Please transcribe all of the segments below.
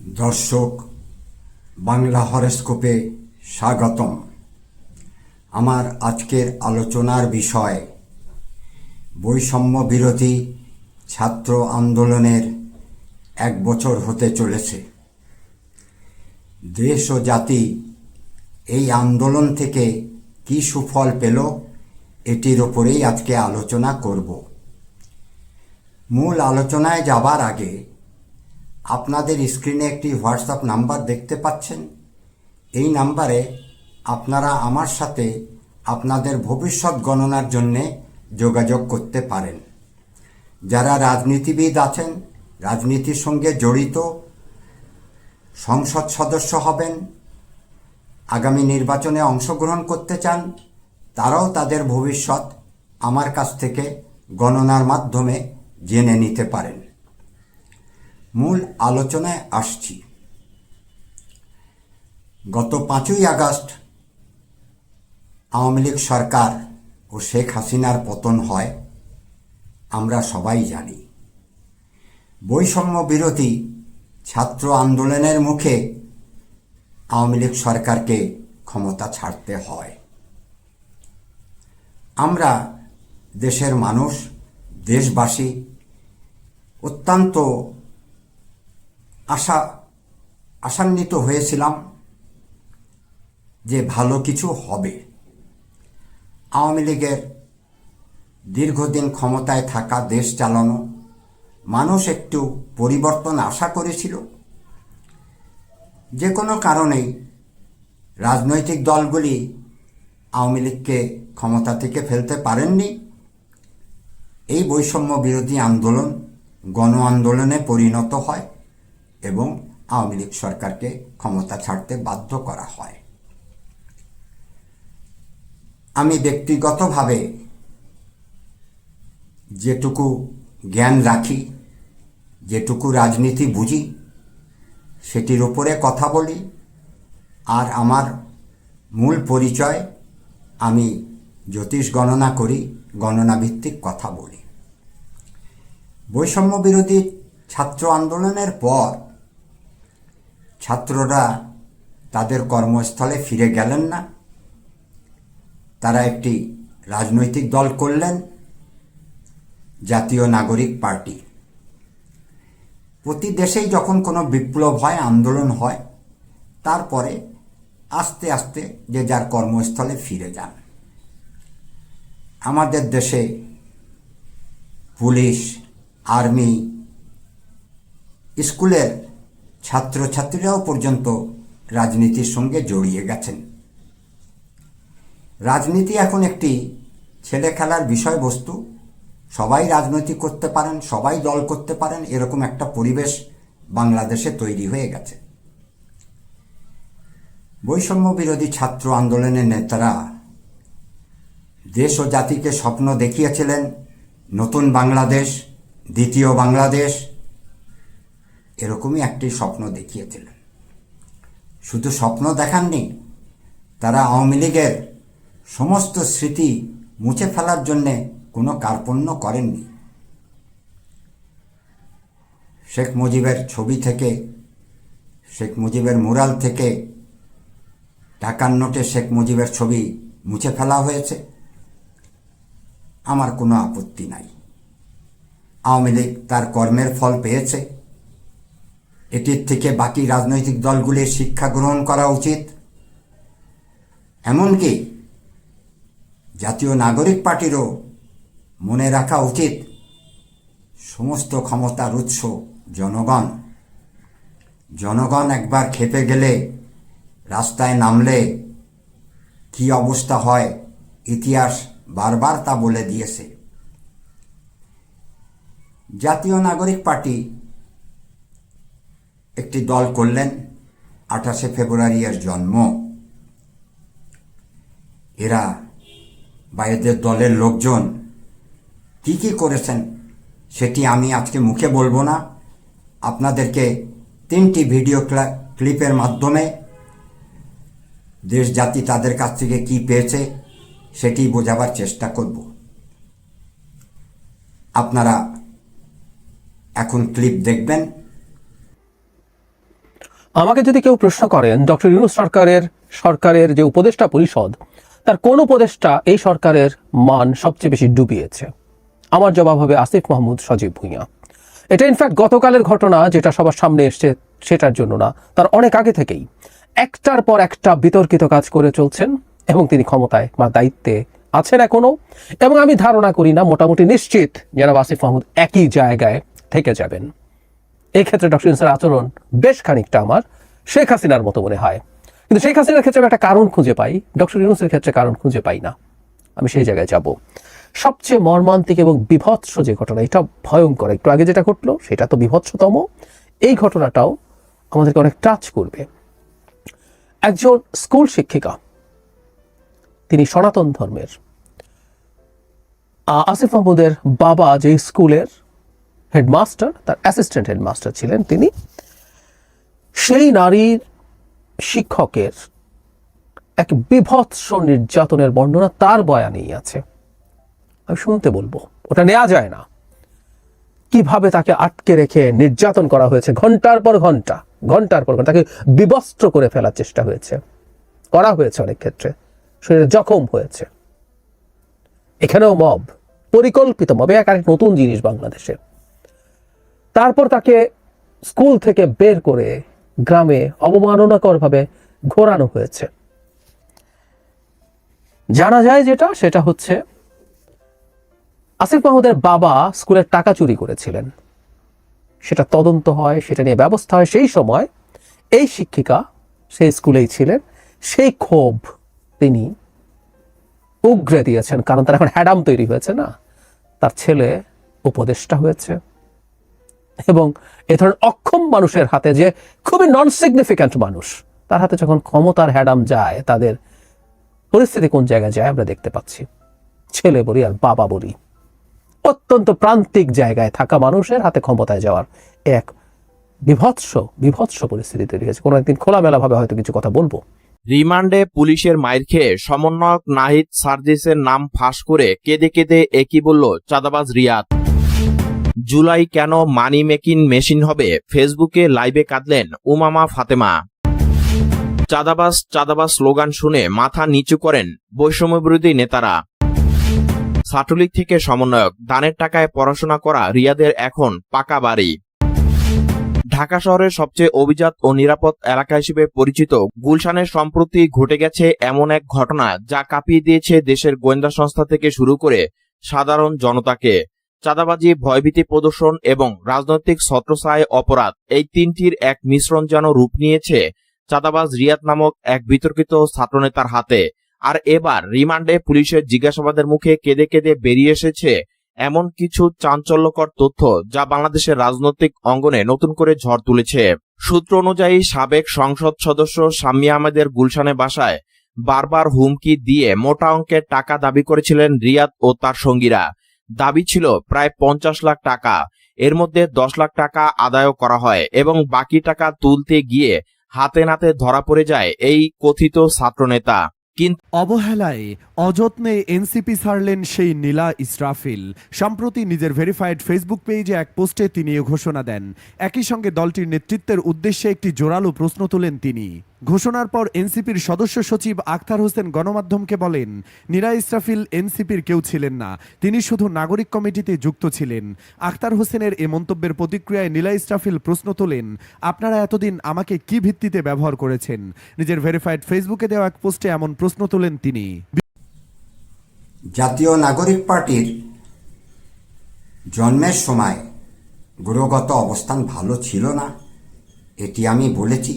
দর্শক, বাংলা হরস্কোপে স্বাগতম। আমার আজকের আলোচনার বিষয়, বৈষম্য বিরোধী ছাত্র আন্দোলনের এক বছর হতে চলেছে। দেশ ও জাতি এই আন্দোলন থেকে কি সুফল পেল, এটির ওপরেই আজকে আলোচনা করব। মূল আলোচনায় যাবার আগে আপনাদের স্ক্রিনে একটি হোয়াটসঅ্যাপ নাম্বার দেখতে পাচ্ছেন। এই নাম্বারে আপনারা আমার সাথে আপনাদের ভবিষ্যৎ গণনার জন্যে যোগাযোগ করতে পারেন। যারা রাজনীতিবিদ আছেন, রাজনীতির সঙ্গে জড়িত, সংসদ সদস্য হবেন, আগামী নির্বাচনে অংশগ্রহণ করতে চান, তারাও তাদের ভবিষ্যৎ আমার কাছ থেকে গণনার মাধ্যমে জেনে নিতে পারেন। মূল আলোচনায় আসছি। গত পাঁচই আগস্ট আওয়ামী লীগ সরকার ও শেখ হাসিনার পতন হয়, আমরা সবাই জানি। বৈষম্য বিরোধী ছাত্র আন্দোলনের মুখে আওয়ামী লীগ সরকারকে ক্ষমতা ছাড়তে হয়। আমরা দেশের মানুষ, দেশবাসী অত্যন্ত আশা, আশান্বিত হয়েছিলাম যে ভালো কিছু হবে। আওয়ামী লীগের দীর্ঘদিন ক্ষমতায় থাকা দেশ চালানো মানুষ একটু পরিবর্তন আশা করেছিল। যে কোনো কারণেই রাজনৈতিক দলগুলি আওয়ামী লীগকে ক্ষমতা থেকে ফেলতে পারেননি। এই বৈষম্য বিরোধী আন্দোলন গণ আন্দোলনে পরিণত হয়। এবং আওয়ামী লীগ সরকারকে ক্ষমতা ছাড়তে বাধ্য করা হয়। আমি ব্যক্তিগতভাবে যেটুকু জ্ঞান রাখি, যেটুকু রাজনীতি বুঝি, সেটির ওপরে কথা বলি আর আমার মূল পরিচয় আমি জ্যোতিষ গণনা করি গণনা ভিত্তিক কথা বলি। বৈষম্য বিরোধী ছাত্র আন্দোলনের পর ছাত্ররা তাদের কর্মস্থলে ফিরে গেলেন না। তারা একটি রাজনৈতিক দল করলেন, জাতীয় নাগরিক পার্টি। প্রতি দেশেই যখন কোনো বিপ্লব হয়, আন্দোলন হয়, তারপরে আস্তে আস্তে যে যার কর্মস্থলে ফিরে যান। আমাদের দেশে পুলিশ, আর্মি, স্কুলের ছাত্রছাত্রীরাও পর্যন্ত রাজনীতির সঙ্গে জড়িয়ে গেছেন। রাজনীতি এখন একটি ছেলে খেলার বিষয়বস্তু। সবাই রাজনীতি করতে পারেন, সবাই দল করতে পারেন, এরকম একটা পরিবেশ বাংলাদেশে তৈরি হয়ে গেছে। বৈষম্য বিরোধী ছাত্র আন্দোলনের নেতারা দেশ ও জাতিকে স্বপ্ন দেখিয়েছিলেন, নতুন বাংলাদেশ, দ্বিতীয় বাংলাদেশ এরকমই একটি স্বপ্ন দেখিয়েছিলেন। শুধু স্বপ্ন দেখাননি, তারা আওয়ামী লীগের সমস্ত স্মৃতি মুছে ফেলার জন্যে কোনো কার্পণ্য করেননি। শেখ মুজিবের ছবি থেকে, শেখ মুজিবের মুরাল থেকে টাকার নোটে শেখ মুজিবের ছবি মুছে ফেলা হয়েছে। আমার কোনো আপত্তি নাই। আওয়ামী লীগ তার কর্মের ফল পেয়েছে। এটির থেকে বাকি রাজনৈতিক দলগুলির শিক্ষা গ্রহণ করা উচিত। এমনকি জাতীয় নাগরিক পার্টিরও মনে রাখা উচিত সমস্ত ক্ষমতার উৎস জনগণ। জনগণ একবার খেপে গেলে রাস্তায় নামলে কি অবস্থা হয় ইতিহাস বারবার তা বলে দিয়েছে। জাতীয় নাগরিক পার্টি একটি দল করলেন আঠাশে ফেব্রুয়ারি এর জন্ম। এরা বা এদের দলের লোকজন কি কি করেছেন সেটি আমি আজকে মুখে বলব না। আপনাদেরকে তিনটি ভিডিও ক্লিপের মাধ্যমে দেশ জাতি তাদের কাছ থেকে কি পেয়েছে সেটি বোঝাবার চেষ্টা করব। আপনারা এখন ক্লিপ দেখবেন। আমাকে যদি কেউ প্রশ্ন করেন, ডক্টর ইউনুস সরকারের সরকারের যে উপদেষ্টা পরিষদ, তার কোন উপদেষ্টা এই সরকারের মান সবচেয়ে বেশি ডুবিয়েছে? আমার জবাব হবে আসিফ মাহমুদ সজীব ভুঁইয়া। এটা ইনফ্যাক্ট গতকালের ঘটনা যেটা সবার সামনে এসছে, সেটার জন্য না, তার অনেক আগে থেকেই। একটার পর একটা বিতর্কিত কাজ করে চলছেন এবং তিনি ক্ষমতায় বা দায়িত্বে আছেন এখনও। এবং আমি ধারণা করি না, মোটামুটি নিশ্চিত জনাব আসিফ মাহমুদ একই জায়গায় থেকে যাবেন। এই ক্ষেত্রে ডক্টর ইউনুসের আচরণ বেশ খানিকটা আমার, শেখ হাসিনার মতো মনে হয়। কিন্তু শেখ হাসিনার ক্ষেত্রে আমি একটা কারণ খুঁজে পাই, ডক্টর ইউনুসের ক্ষেত্রে কারণ খুঁজে পাই না। আমি সেই জায়গায় যাব। সবচেয়ে মর্মান্তিক এবং বিভৎস যে ঘটনা, এটা ভয়ঙ্কর। একটু আগে যেটা ঘটলো, সেটা তো বিভৎসতম। এই ঘটনাটাও আমাদেরকে অনেক টাচ করবে। একজন স্কুল শিক্ষিকা, তিনি সনাতন ধর্মের। আসিফ মাহমুদের বাবা যে স্কুলের হেডমাস্টার তার অ্যাসিস্ট্যান্ট হেডমাস্টার ছিলেন তিনি। সেই নারীর শিক্ষকের এক বিভৎস নির্যাতনের বর্ণনা তার বয়ানেই আছে। আমি শুনতে বলব, ওটা নেওয়া যায় না। কীভাবে তাকে আটকে রেখে নির্যাতন করা হয়েছে, ঘণ্টার পর ঘণ্টা, ঘণ্টার পর ঘণ্টা, তাকে বিবস্ত্র করে ফেলার চেষ্টা হয়েছে। করা হয়েছে অনেক ক্ষেত্রে, শরীরে জখম হয়েছে। এখানেও মব, পরিকল্পিত মব, এক নতুন জিনিস বাংলাদেশে। তারপর তাকে স্কুল থেকে বের করে গ্রামে অবমাননাকরভাবে ঘোরানো হয়েছে। জানা যায় যেটা, সেটা হচ্ছে আসিফ মাহমুদের বাবা স্কুলের টাকা চুরি করেছিলেন। সেটা তদন্ত হয়, সেটা নিয়ে ব্যবস্থা হয়। সেই সময় এই শিক্ষিকা সেই স্কুলেই ছিলেন, সেই ক্ষোভ তিনি উগ্রে দিয়েছেন। কারণ তার এখন হ্যাডাম তৈরি হয়েছে না, তার ছেলে উপদেষ্টা হয়েছে। এবং এ ধরনের অক্ষম মানুষের হাতে যে খুবই নন সিগনিফিক্যান্ট মানুষ, তার হাতে যখন ক্ষমতার হ্যাডাম যায়, তাদের পরিস্থিতি কোন জায়গায় যায় আমরা দেখতে পাচ্ছি। ছেলে বলি আর বাবা বলি। অত্যন্ত প্রান্তিক জায়গায় থাকা মানুষের হাতে ক্ষমতায় যাওয়ার এক বিভৎস বিভৎস পরিস্থিতি তৈরি হয়েছে। কোনো একদিন খোলামেলাভাবে হয়তো কিছু কথা বলব। রিমান্ডে পুলিশের মাইর খেয়ে সমন্বয়ক নাহিদ সার্জিসের নাম ফাঁস করে কেঁদে কেঁদে একই বলল চাঁদাবাজ রিয়াদ? জুলাই কেন মানি মেকিং মেশিন হবে? ফেসবুকে লাইভে কাঁদলেন উমামা ফাতেমা। চাঁদাবাজ চাঁদাবাজ স্লোগান শুনে মাথা নিচু করেন বৈষম্য বিরোধী নেতারা। ছাত্রলীগ থেকে সমন্বয়ক, দানের টাকায় পড়াশোনা করা রিয়াদের এখন পাকা বাড়ি। ঢাকা শহরের সবচেয়ে অভিজাত ও নিরাপদ এলাকা হিসেবে পরিচিত গুলশানের সম্প্রতি ঘটে গেছে এমন এক ঘটনা যা কাঁপিয়ে দিয়েছে দেশের গোয়েন্দা সংস্থা থেকে শুরু করে সাধারণ জনতাকে। চাঁদাবাজি, ভয়ভীতি প্রদর্শন এবং রাজনৈতিক ছত্রছায় অপরাধ এই তিনটির এক মিশ্রণ যেন রূপ নিয়েছে চাঁদাবাজ রিয়াদ নামক এক বিতর্কিত ছাত্রনেতার হাতে। আর এবার রিমান্ডে পুলিশের জিজ্ঞাসাবাদের মুখে কেঁদে কেঁদে বেরিয়ে এসেছে এমন কিছু চাঞ্চল্যকর তথ্য যা বাংলাদেশের রাজনৈতিক অঙ্গনে নতুন করে ঝড় তুলেছে। সূত্র অনুযায়ী সাবেক সংসদ সদস্য শাম্মী আহমেদের গুলশানে বাসায় বারবার হুমকি দিয়ে মোটা অঙ্কের টাকা দাবি করেছিলেন রিয়াদ ও তার সঙ্গীরা। দাবি ছিল প্রায় পঞ্চাশ লাখ টাকা। এর মধ্যে দশ লাখ টাকা আদায় করা হয় এবং বাকি টাকা তুলতে গিয়ে হাতে নাতে ধরা পড়ে যায় এই কথিত ছাত্রনেতা। কিন্তু অবহেলায় অযত্নে এনসিপি ছাড়লেন সেই নীলা ইসরাফিল। সম্প্রতি নিজের ভেরিফাইড ফেসবুক পেজে এক পোস্টে তিনি ঘোষণা দেন। একই সঙ্গে দলটির নেতৃত্বের উদ্দেশ্যে একটি জোরালো প্রশ্ন তোলেন তিনি। ঘোষণার পর এনসিপির সদস্য সচিব আক্তার হোসেন গণমাধ্যমকে বলেন নীলা ইসরাফিল এনসিপির কেউ ছিলেন না, তিনি শুধু নাগরিক কমিটিতে যুক্ত ছিলেন। আক্তার হোসেনের এ মন্তব্যের প্রতিক্রিয়ায় নীলা ইসরাফিল প্রশ্ন তোলেন, আপনারা এতদিন আমাকে কি ভিত্তিতে ব্যবহার করেছেন? নিজের ভেরিফাইড ফেসবুকে দেওয়া এক পোস্টে এমন প্রশ্ন তোলেন তিনি। জাতীয় নাগরিক পার্টির জন্মের সময় গুরুগত অবস্থান ভালো ছিল না, এটি আমি বলেছি।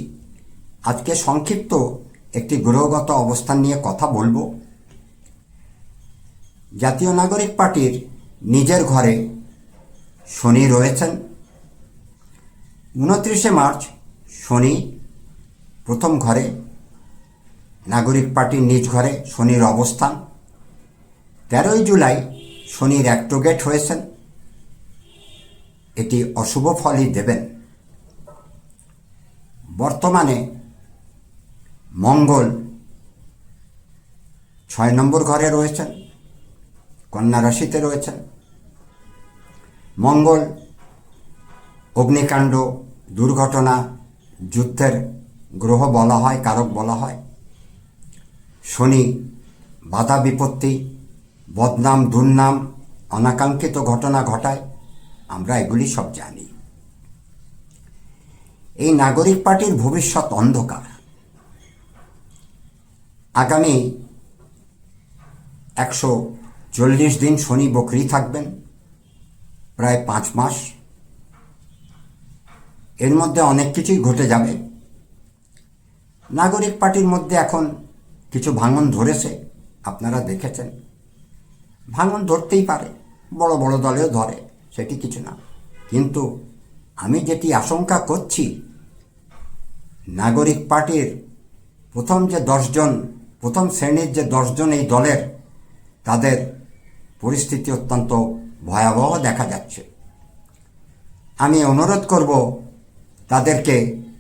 আজকে সংক্ষিপ্ত একটি গ্রহগত অবস্থান নিয়ে কথা বলব। জাতীয় নাগরিক পার্টির নিজের ঘরে শনি রয়েছেন। উনত্রিশে মার্চ শনি প্রথম ঘরে, নাগরিক পার্টির নিজ ঘরে শনির অবস্থান। তেরোই জুলাই শনির অ্যাক্টোগেট হয়েছেন। এটি অশুভ ফলই দেবেন। বর্তমানে মঙ্গল। ছয় নম্বর ঘরে রয়েছেন, কন্যা রাশিতে রয়েছেন। মঙ্গল, অগ্নিকাণ্ড, দুর্ঘটনা, যুদ্ধের গ্রহ বলা হয়, কারক বলা হয়। শনি, বাধা বিপত্তি, বদনাম, দুর্নাম, অনাকাঙ্ক্ষিত ঘটনা ঘটায়, আমরা এগুলি সব জানি। এই নাগরিক পার্টির ভবিষ্যৎ অন্ধকার। আগামী একশো চল্লিশ দিন শনি বকরি থাকবেন, প্রায় পাঁচ মাস। এর মধ্যে অনেক কিছুই ঘটে যাবে। নাগরিক পার্টির মধ্যে এখন কিছু ভাঙন ধরেছে, আপনারা দেখেছেন। ভাঙন ধরতেই পারে, বড় বড় দলেও ধরে, সেটি কিছু না। কিন্তু আমি যেটি আশঙ্কা করছি, নাগরিক পার্টির প্রথম যে দশজন প্রথম শ্রেণির যে দশজন এই দলের, তাদের পরিস্থিতি অত্যন্ত ভয়াবহ দেখা যাচ্ছে। আমি অনুরোধ করব তাদেরকে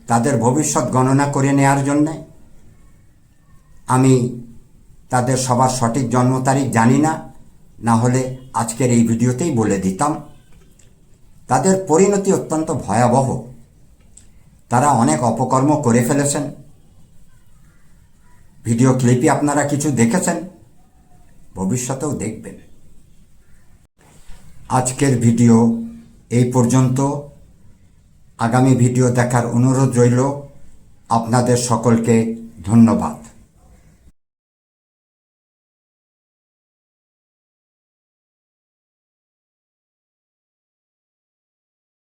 তাদের ভবিষ্যৎ গণনা করে নেওয়ার জন্যে। আমি তাদের সবার সঠিক জন্ম তারিখ জানি না না হলে আজকের এই ভিডিওতেই বলে দিতাম। তাদের পরিণতি অত্যন্ত ভয়াবহ। তারা অনেক অপকর্ম করে ফেলেছেন। ভিডিও ক্লিপই আপনারা কিছু দেখেছেন? ভবিষ্যতেও দেখবেন। আজকের ভিডিও এই পর্যন্ত। আগামী ভিডিও দেখার অনুরোধ রইল। আপনাদের সকলকে ধন্যবাদ।